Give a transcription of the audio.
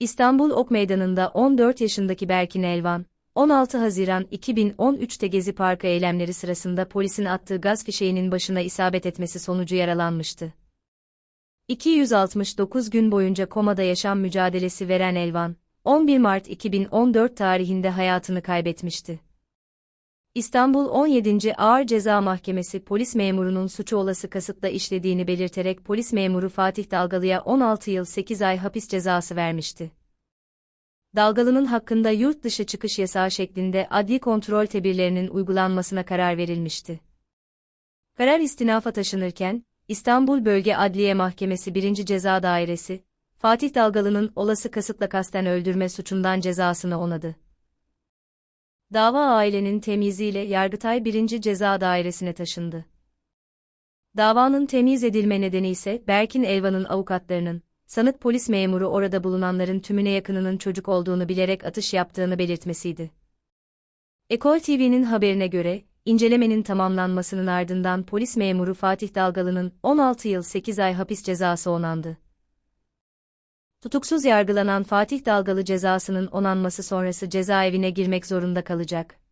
İstanbul Ok Meydanı'nda 14 yaşındaki Berkin Elvan, 16 Haziran 2013'te Gezi Parkı eylemleri sırasında polisin attığı gaz fişeğinin başına isabet etmesi sonucu yaralanmıştı. 269 gün boyunca komada yaşam mücadelesi veren Elvan, 11 Mart 2014 tarihinde hayatını kaybetmişti. İstanbul 17. Ağır Ceza Mahkemesi polis memurunun suçu olası kasıtla işlediğini belirterek polis memuru Fatih Dalgalı'ya 16 yıl 8 ay hapis cezası vermişti. Dalgalı'nın hakkında yurt dışı çıkış yasağı şeklinde adli kontrol tedbirlerinin uygulanmasına karar verilmişti. Karar istinafa taşınırken, İstanbul Bölge Adliye Mahkemesi 1. Ceza Dairesi, Fatih Dalgalı'nın olası kasıtla kasten öldürme suçundan cezasını onadı. Dava ailenin temyiziyle Yargıtay 1. Ceza Dairesi'ne taşındı. Davanın temiz edilme nedeni ise Berkin Elvan'ın avukatlarının, sanık polis memuru orada bulunanların tümüne yakınının çocuk olduğunu bilerek atış yaptığını belirtmesiydi. Ekol TV'nin haberine göre, incelemenin tamamlanmasının ardından polis memuru Fatih Dalgalı'nın 16 yıl 8 ay hapis cezası onandı. Tutuksuz yargılanan Fatih Dalgalı cezasının onanması sonrası cezaevine girmek zorunda kalacak.